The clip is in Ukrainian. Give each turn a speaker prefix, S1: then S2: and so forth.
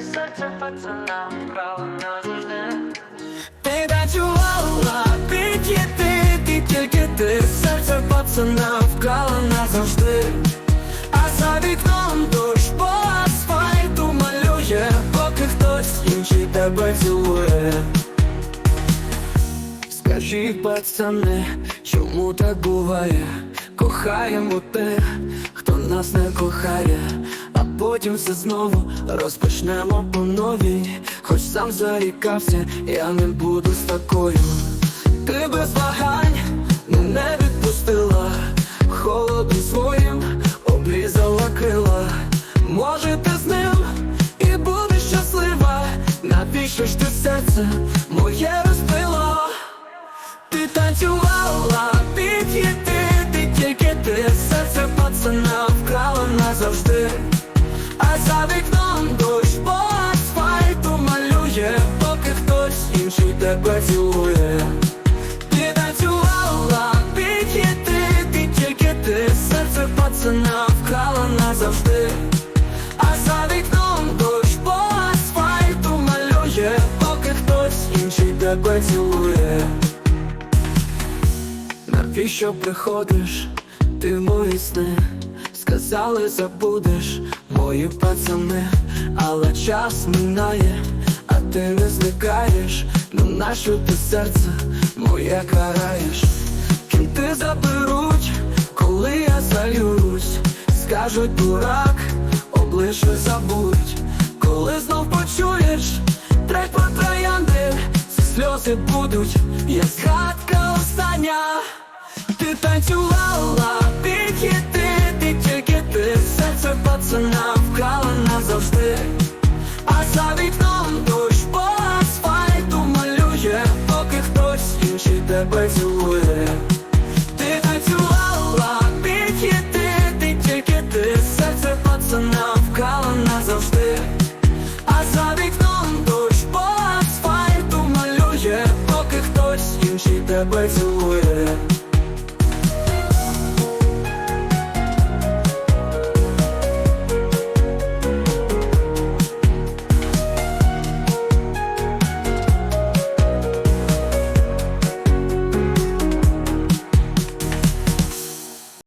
S1: Серце пацана вправо назавжди. Ти танцювала підійти, ти тільки ти серце пацана вкрала назавжди. А за вікном дощ по асфальту малює, поки хтось інший тебе. Скажіть, пацани, чому так буває? Кохаємо тих, хто нас не кохає, а потім все знову розпочнемо по новій. Хоч сам зарікався, я не буду з такою. Ти без вагань мене відпустила, холодом своїм облізала крила. Може, ти з ним і будеш щаслива. Навіщо ж ти серце моє розбила? Ти танцювала пацана вкрала назавжди. А за вікном дощ по асфальту малює, поки хтось інший тебе цілує. Ти танцювала під хіти, ти тільки ти серце пацана вкрала назавжди. А за вікном дощ по асфальту малює, поки хтось інший тебе цілує. Навіщо приходиш, ти мої сни. Сказали, забудеш мої пацани, але час минає, а ти не зникаєш, ну нащо ти серце моє караєш? Кінти заберуть, коли я залюсь, скажуть дурак, облише забудь, коли знов почуєш трек про троянди, ці сльози будуть, є згадка остання. Ти танцювала тебе цілує. Ти танцювала під ти, ти тільки ти серце пацана вкала назавжди. А за вікном дощ по асфальту малює, поки хтось інший тебе цілує.